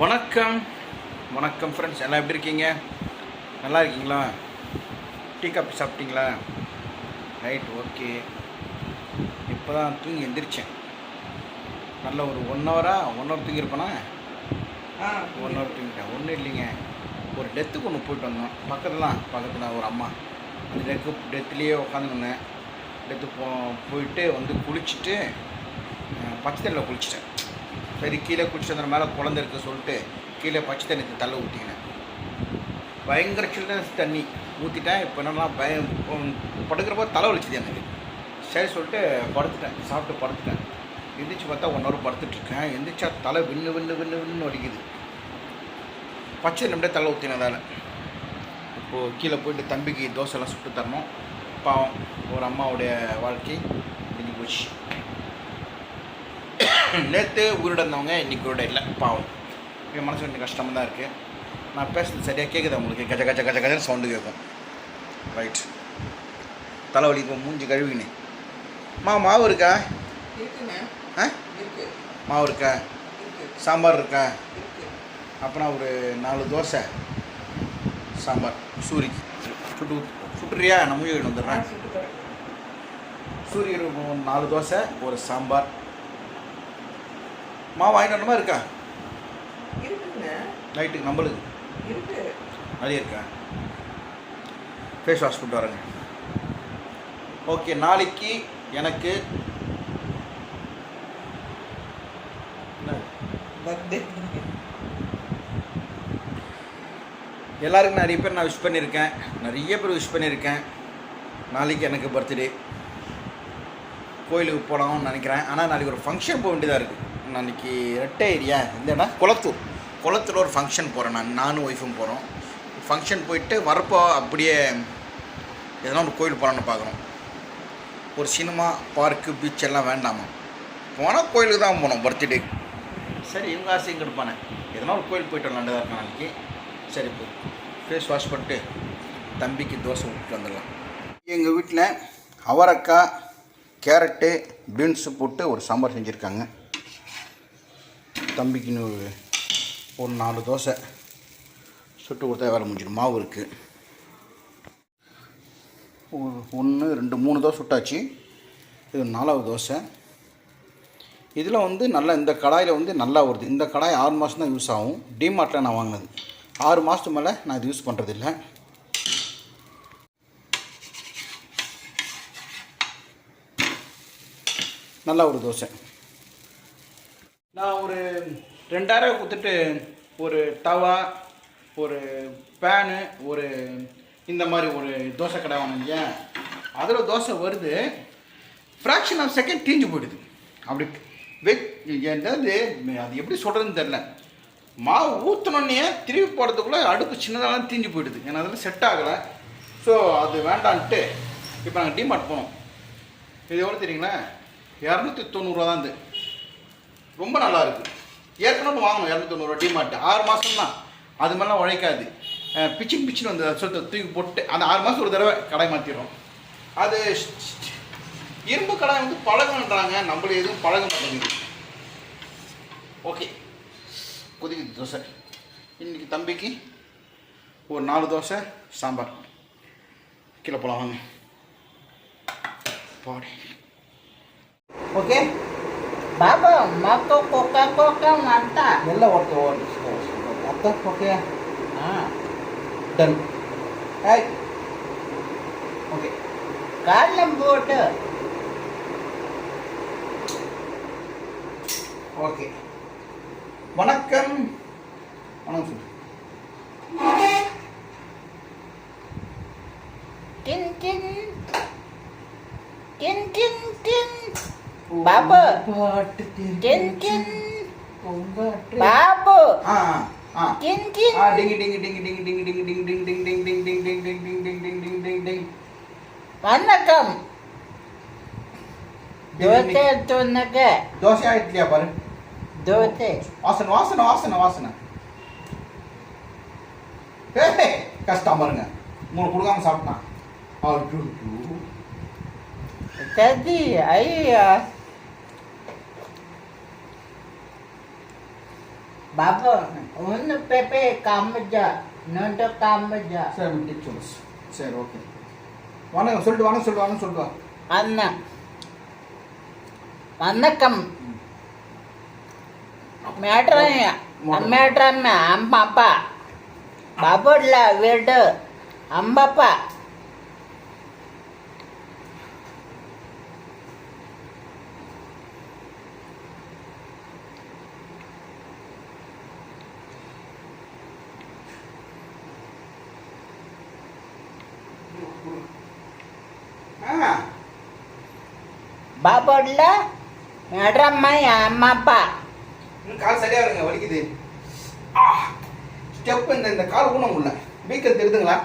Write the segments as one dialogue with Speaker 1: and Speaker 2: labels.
Speaker 1: வணக்கம் வணக்கம் ஃப்ரெண்ட்ஸ் எல்லாம் எப்படி இருக்கீங்க நல்லா இருக்கீங்களா டீ காஃபி சாப்பிட்டீங்களா ரைட் ஓகே இப்போ தான் தூங்கி எந்திரிச்சேன் நல்ல ஒரு ஒன் ஹவராக ஒன் ஹவர் தூங்கியிருப்பேனா ஆ ஒன் ஹவர் தூங்கிட்டேன் ஒன்றும் இல்லைங்க ஒரு டெத்துக்கு ஒன்று போயிட்டு வந்தோம் பக்கத்தில் தான் பக்கத்தில் ஒரு அம்மா அந்த டெத்து டெத்துலேயே உட்காந்துக்கினேன் டெத்து போ போயிட்டு வந்து குளிச்சுட்டு பச்சை தண்ணியில் குளிச்சிட்டேன் சரி கீழே குடிச்சதுன மேலே குழந்த இருக்க சொல்லிட்டு கீழே பச்சை தண்ணி தள்ள ஊற்றிக்கினேன் பயங்கர சில்னஸ் தண்ணி ஊற்றிட்டேன் இப்போ என்னென்னா பயம் படுக்கிறப்போ தலை வலிச்சிது எனக்கு சரி சொல்லிட்டு படுத்துட்டேன் சாப்பிட்டு படுத்துட்டேன் எந்திரிச்சு பார்த்தா ஒன் ஹவர் படுத்துட்ருக்கேன் எந்திரிச்சா தலை விண்ணு விண்ணு விண்ணு விண்ணு வலிக்குது பச்சை நிமிடம் தலை ஊற்றினதால் இப்போது கீழே போயிட்டு தம்பிக்கு தோசைலாம் சுட்டு தரணும் பாவம் ஒரு அம்மாவுடைய வாழ்க்கை முடிஞ்சு போச்சு நேற்று உயிரிழந்தவங்க இன்றைக்கி உயிரோட இல்லை பாவம் என் மனசு கொஞ்சம் கஷ்டமாக தான் இருக்குது நான் பேசுறது சரியாக கேட்குது உங்களுக்கு கஜ கஜ கஜ கஜன்னு சவுண்டு கேட்கும் ரைட் தலைவலி இப்போ மூஞ்சி கழுவினேன் மா மாவு இருக்கா ஆ மாவு இருக்கா சாம்பார் இருக்கா அப்புறம் ஒரு நாலு தோசை சாம்பார் சூரி சுட்டு சுட்டுறியா நான் வந்துடுறேன் சூரியன் நாலு தோசை ஒரு சாம்பார் மாவு வாங்கிட்டு வரணுமா இருக்கா நைட்டுக்கு நம்மளுக்கு நிறைய இருக்கா ஃபேஸ் வாஷ் கொண்டு வரேங்க ஓகே நாளைக்கு எனக்கு எல்லாருக்கும் நிறைய பேர் நான் விஷ் பண்ணியிருக்கேன் நிறைய பேர் விஷ் பண்ணியிருக்கேன் நாளைக்கு எனக்கு பர்த்டே கோயிலுக்கு போகலாம்னு நினைக்கிறேன் ஆனால் நாளைக்கு ஒரு ஃபங்க்ஷன் போக வேண்டியதாக இருக்குது அன்னைக்கு ரெட்டை ஏரியா இந்த குளத்தூர் குளத்தூர் ஒரு ஃபங்க்ஷன் போகிறேன் நான் நானும் ஒய்ஃபும் போகிறோம் ஃபங்க்ஷன் போயிட்டு வரப்போ அப்படியே எதனா ஒரு கோயில் போகலான்னு பார்க்குறோம் ஒரு சினிமா பார்க்கு பீச் எல்லாம் வேண்டாமா போனால் கோயிலுக்கு தான் போனோம் பர்த்டே சரி இவங்க ஆசையும் கொடுப்பானே இருப்பானே எதனா ஒரு கோயில் போயிட்டு வரலாம் நல்லதாக இருக்கான் நாளைக்கு சரி போய் ஃபேஸ் வாஷ் பண்ணிட்டு தம்பிக்கு தோசை விட்டு வந்துடலாம் எங்கள் வீட்டில் அவரக்காய் கேரட்டு பீன்ஸு போட்டு ஒரு சாம்பார் செஞ்சுருக்காங்க தம்பிக்குன்னு ஒரு ஒரு நாலு தோசை சுட்டு கொடுத்தா வேலை முடிஞ்சிடும் மாவு இருக்குது ஒரு ஒன்று ரெண்டு மூணு தோசை சுட்டாச்சு இது நாலாவது தோசை இதில் வந்து நல்லா இந்த கடாயில் வந்து நல்லா வருது இந்த கடாய் ஆறு மாதம் தான் யூஸ் ஆகும் டிமார்ட்டில் நான் வாங்கினது ஆறு மாதத்துக்கு மேலே நான் இது யூஸ் பண்ணுறதில்ல நல்லா ஒரு தோசை நான் ஒரு ரெண்டாயிரம் கொடுத்துட்டு ஒரு தவா ஒரு பேனு ஒரு இந்த மாதிரி ஒரு தோசை கடை வாங்கிங்க அதில் தோசை வருது ஃப்ராக்ஷன் ஆஃப் செகண்ட் தீஞ்சு போயிடுது அப்படி என்னது அது எப்படி சொல்கிறதுன்னு தெரில மாவு ஊற்றினோடனே திருப்பி போடுறதுக்குள்ளே அடுப்பு சின்னதாக தீஞ்சு போயிடுது ஏன்னா அதில் செட் ஆகலை ஸோ அது வேண்டான்ட்டு இப்போ நாங்கள் டிமார்ட் போனோம் இது எவ்வளோ தெரியுங்களேன் இரநூத்தி தொண்ணூறுரூவா தான் இது ரொம்ப நல்லா இருக்குது ஏற்கனவே வாங்கணும் இரநூத்தொண்ணூறு டிமார்ட் ஆறு மாதம் தான் அது மாதிரிலாம் உழைக்காது பிச்சிங் பிச்சின்னு வந்து சொல்லிட்டு தூக்கி போட்டு அந்த ஆறு மாதம் ஒரு தடவை கடை மாற்றிடும் அது இரும்பு கடாய் வந்து பழகணுன்றாங்க நம்மளே எதுவும் பழக மாட்டேங்குது ஓகே கொதிக்குது தோசை இன்றைக்கி தம்பிக்கு ஒரு நாலு தோசை சாம்பார் கீழே போகலாம் வாங்க பாடி
Speaker 2: ஓகே ಬಾಬಾ ಮತ್ತು ಕೊಕ್ಕ ಕೊಕ್ಕ ಅಂತ
Speaker 1: ಎಲ್ಲ ಒಟ್ಟು ಅರ್ಧ ಓಕೆ ಹಾಂ ಡನ್ ಆಯ್ ಓಕೆ
Speaker 2: ಕಾಲಂ ಬೋಟ್
Speaker 1: ஓகே வணக்கம் வணக்கம் சொல்லு
Speaker 2: டின் டின் டின் டின் டின் బాపు కిన్ కిన్ బాపు కిన్ కిన్ డింగ్ డింగ్ డింగ్ డింగ్ డింగ్ డింగ్ డింగ్ డింగ్ డింగ్ డింగ్ డింగ్ డింగ్ డింగ్ డింగ్ డింగ్ డింగ్ డింగ్ డింగ్ డింగ్ வணக்கம் தோசை எடுத்துனக்க தோசை ஆயிட்டியா பாரு தோசை வாசன வாசன வாசன வாசன ஏ கஷ்டம் பாருங்க மூணு கொடுக்காம சாப்பிட்டான் ஐயா બાપો હું પેપે કામ જા நான் காம જા சரி இப்படி சொல்லு சரி ஓகே வணக்கம் சொல்லிட்டு வணக்கம் சொல்லிட்டு வணக்கம் சொல்லிட்டு வா அண்ணா வணக்கம் மேட்ரம்யா மேட்ரம்யா அம்மா அப்பா பாபுல்ல வீடு அம்மாப்பா பாப்போட்ல நடுறம்மா என் அம்மா அப்பா கால் சரியா இருங்க வலிக்குது ஸ்டெப் இந்த இந்த கால் ஊன முடியல வீக்கம் தெரியுதுங்களா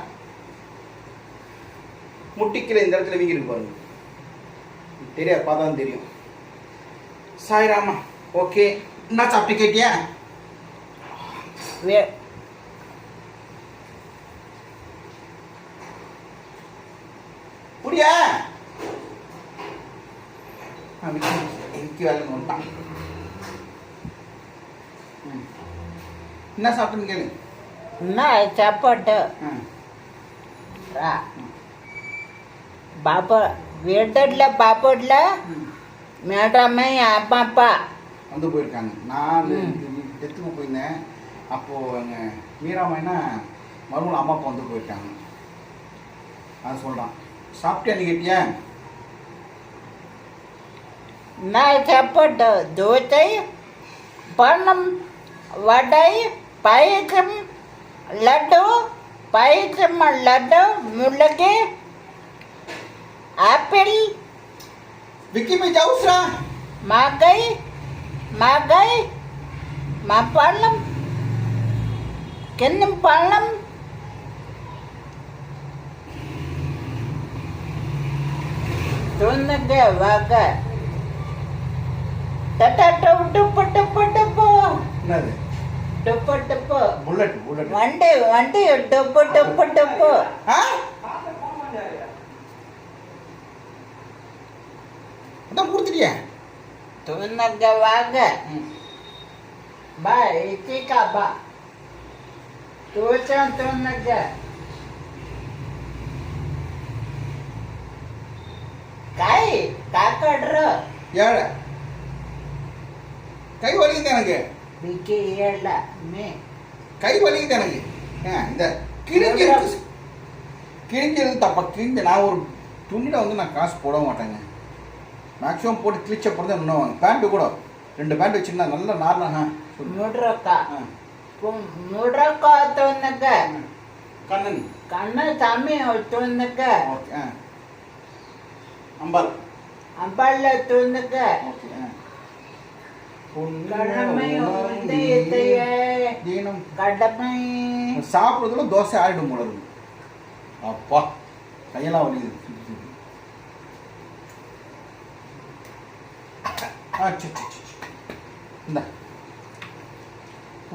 Speaker 2: முட்டிக்கில இந்த இடத்துல வீங்கிருக்கு பாருங்க தெரியாது பார்த்தா தெரியும் சாய்ராமா ஓகே என்ன சாப்பிட்டு கேட்டியா புரியா என்ன சாப்பிட்டுன்னு என்ன பாப்பா பாப்பாட்டில் அப்பா வந்து போயிருக்காங்க நான் டெத்துக்கு போயிருந்தேன் அப்போது எங்கள் மறுபடியும் அம்மா அப்பா வந்து போயிருக்காங்க அது சொல்கிறான் சாப்பிட்டேன் கேட்டியா நகப்பட தோத்தை பணம் வடை பயசம் லட்டு பயசம் லட்டு முளகு ஆப்பிள் विक्की मैं जाऊँ सरा माँ गई माँ गई माँ पालम किन्नम पालम तुन गया वागा வண்டி வண்டி டொப்பு டொப்பு டொப்பு அதான் கொடுத்துட்டியா துணங்க வாங்க பா இச்சிக்கா பா தூச்சம் துணங்க काय काय काढर கை வலிக்குது எனக்கு கை வலிக்குது எனக்கு இந்த கிழிஞ்சிருக்கு கிழிஞ்சிருந்து தப்பா கிழிஞ்ச நான் ஒரு துணியில வந்து நான் காசு போட மாட்டேங்க மேக்ஸிமம் போட்டு கிழிச்ச பிறந்த இன்னும் பேண்ட்டு கூட ரெண்டு பேண்ட் வச்சுருந்தா நல்ல நார்னா நோட்ரக்கா நோட்ரக்கா கண்ணன் கண்ணன் ஓகே தினம் கடமை சாப்பிட்றதுல தோசை ஆறிடும் போல அப்பா கையெல்லாம் வலிக்குது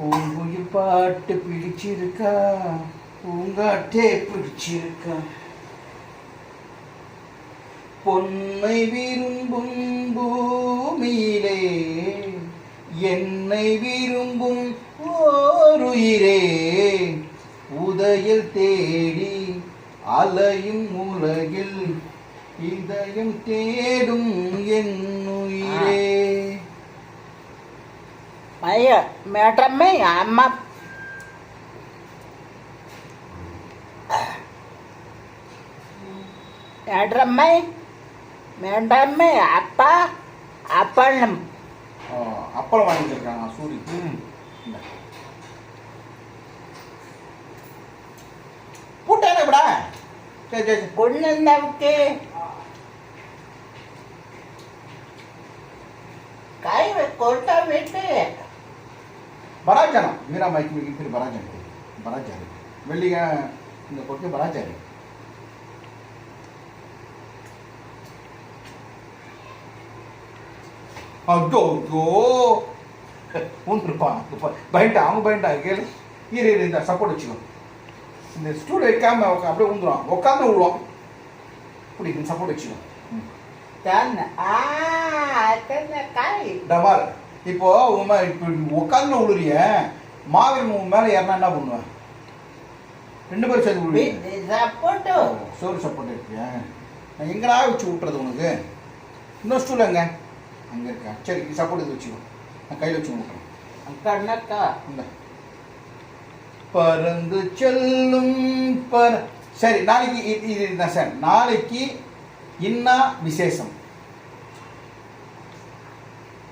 Speaker 2: இந்த பாட்டு பிடிச்சிருக்கா பூங்காட்டே பிடிச்சிருக்கா பொன்னை விரும்பும் பூமியிலே என்னை விரும்பும் ஓருயிரே உதயில் தேடி அலையும் உலகில் இதயம் தேடும் என்னுயிரே ஐய மேடம்மே அம்மா மேடம்மை மேடம்மை அப்பா அப்பா அப்பளம் வாங்கி வச்சிருக்காங்க சூரி பூட்டேன் இப்படா இருந்தா ஓகே காய் கொட்டா வெட்டு பராஜனம் வீராமாய்க்கு மிகப்பெரிய பராஜனம் பராஜாரி வெள்ளிக இந்த கொட்டு பராஜாரி ஐயோ இரு இந்த சப்போர்ட் வச்சுக்கோ இந்த ஸ்டூல் அப்படியே உட்காந்து விழுவான் இப்படி சப்போர்ட் வச்சுக்கோ இப்போ உன் மேலே இப்போ உட்காந்து மாவீரன் உன் மேலே யாருன்னா என்ன பண்ணுவேன் ரெண்டு பேரும் சேர்ந்து உழுவீங்க சோறு சப்போர்ட் இருக்கு எங்கடா வச்சு விட்டுறது உனக்கு இன்னும் ஸ்டூல் எங்க அங்கே இருக்கா சரி நீ சப்போர்ட் இது வச்சுக்கோ நான் கையில் வச்சு கொடுக்குறேன் அக்கா என்னக்கா இந்த பறந்து செல்லும் பற சரி நாளைக்கு இது இதுதான் தான் சார் நாளைக்கு இன்னா விசேஷம்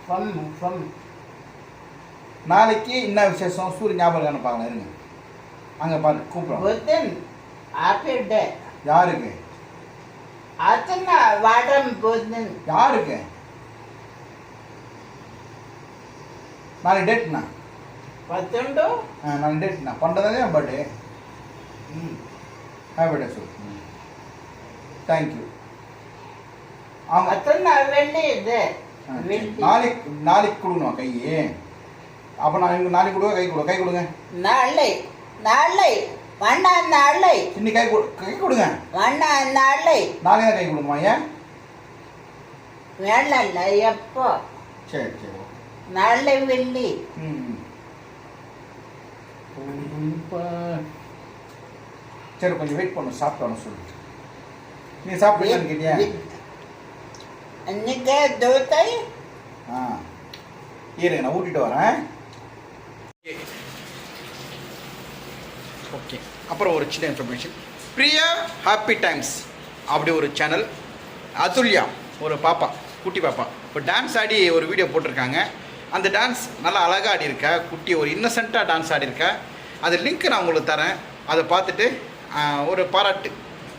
Speaker 2: சொல்லு சொல்லு நாளைக்கு என்ன விசேஷம் சூரிய ஞாபகம் பார்க்கலாம் இருங்க அங்கே பாரு கூப்பிடுறோம் டே யாருக்கு அத்தனை வாடம் போதுன்னு யாருக்கு நாளை டேட்ண்ணா பத்தொண்டு ஆ நாளை டேட்ண்ணா பண்ணுறதே பர்த்டே ம் happy birthday sir thank you அவங்க அத்தனை வெள்ளி இது நாளைக்கு நாளைக்கு கொடுக்கணும் கையே அப்போ நான் இவங்க நாளைக்கு கொடுங்க கை கொடுங்க கை கொடுங்க நாளை நாளை வண்ணா இந்த அள்ளை இன்னி கை கொடு கை கொடுங்க வண்ணா இந்த அள்ளை நாளை தான் கை கொடுமா ஏன் வேலை இல்லை எப்போ சரி சரி நாளை நலவெள்ளி சரி கொஞ்சம் வெயிட் பண்ணு சாப்பிட்டோன்னு சொல்லிட்டு நீ சாப்பிட்டு கேட்டியா அன்னைக்கே தோத்தை ஆ இருங்க நான் ஊட்டிட்டு வரேன் ஓகே அப்புறம் ஒரு சின்ன இன்ஃபர்மேஷன் பிரியா ஹாப்பி டைம்ஸ் அப்படி ஒரு சேனல் அதுல்யா ஒரு பாப்பா குட்டி பாப்பா இப்போ டான்ஸ் ஆடி ஒரு வீடியோ போட்டிருக்காங்க அந்த டான்ஸ் நல்லா அழகாக ஆடியிருக்க குட்டி ஒரு இன்னசென்ட்டாக டான்ஸ் ஆடியிருக்க அது லிங்க் நான் உங்களுக்கு தரேன் அதை பார்த்துட்டு ஒரு பாராட்டு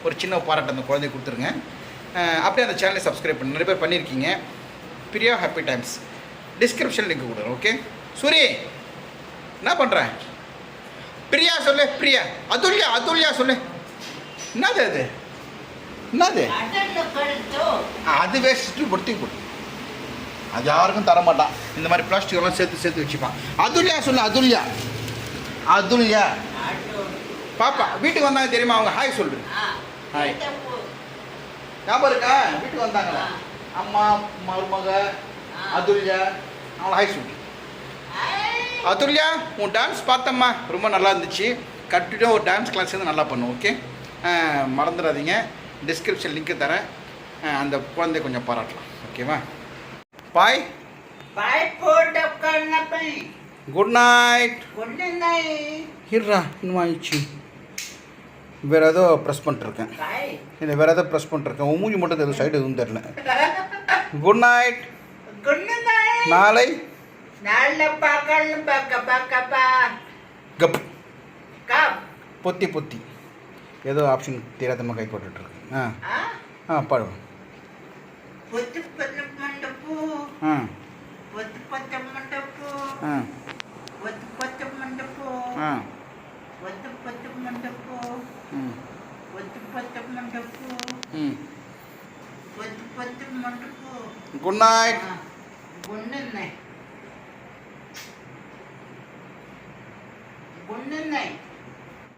Speaker 2: ஒரு சின்ன பாராட்டு அந்த குழந்தைய கொடுத்துருங்க அப்படியே அந்த சேனலை சப்ஸ்கிரைப் பண்ணி நிறைய பேர் பண்ணியிருக்கீங்க Priya happy times description link கொடுக்குறேன் ஓகே சூரிய என்ன பண்ணுறேன் பிரியா சொல்லு பிரியா அதுல்யா அதுல்யா சொல்லு என்னது அது என்னது அது வேஸ்ட்டு பொடுத்தி கொடு அது யாருக்கும் தர மாட்டான் இந்த மாதிரி பிளாஸ்டிக்கெல்லாம் சேர்த்து சேர்த்து வச்சுப்பான் அதுல்யா சொல்லு அதுல்யா அதுல்யா பாப்பா வீட்டுக்கு வந்தாங்க தெரியுமா அவங்க ஹாய் சொல்லு ஹாய் ஞாபகம் இருக்கா வீட்டுக்கு வந்தாங்களா அம்மா மருமக அதுல்யா அவங்கள ஹாய் சொல்லு அதுல்யா உன் டான்ஸ் பார்த்தம்மா ரொம்ப நல்லா இருந்துச்சு கட்டிட்டு ஒரு டான்ஸ் கிளாஸ் சேர்ந்து நல்லா பண்ணும் ஓகே மறந்துடாதீங்க டிஸ்கிரிப்ஷன் லிங்க்கு தரேன் அந்த குழந்தைய கொஞ்சம் பாராட்டலாம் ஓகேவா பாய் பாய் போட்டு உட்கார்ந்த குட் நைட் குட் நைட் இருடா இன்னும் ஆயிடுச்சு வேறு ஏதோ ப்ரெஸ் பண்ணிட்டுருக்கேன் இல்லை வேறு ஏதோ ப்ரெஸ் பண்ணிட்டுருக்கேன் உன் மூஞ்சி மட்டும் எதுவும் சைடு எதுவும் தெரில குட் நைட் குட் நைட் நாளை நாளை பார்க்கலாம் பார்க்க பார்க்கப்பா கப் கப் பொத்தி பொத்தி ஏதோ ஆப்ஷன் தெரியாதமாக கை போட்டுட்ருக்கேன் ஆ ஆ பாடுவோம் பொத்தி பொத்தி వద్దుపచ్చ మండపు వద్దుపచ్చ మండపు వద్దుపచ్చ మండపు వద్దుపచ్చ మండపు వద్దుపచ్చ మండపు good night good night good night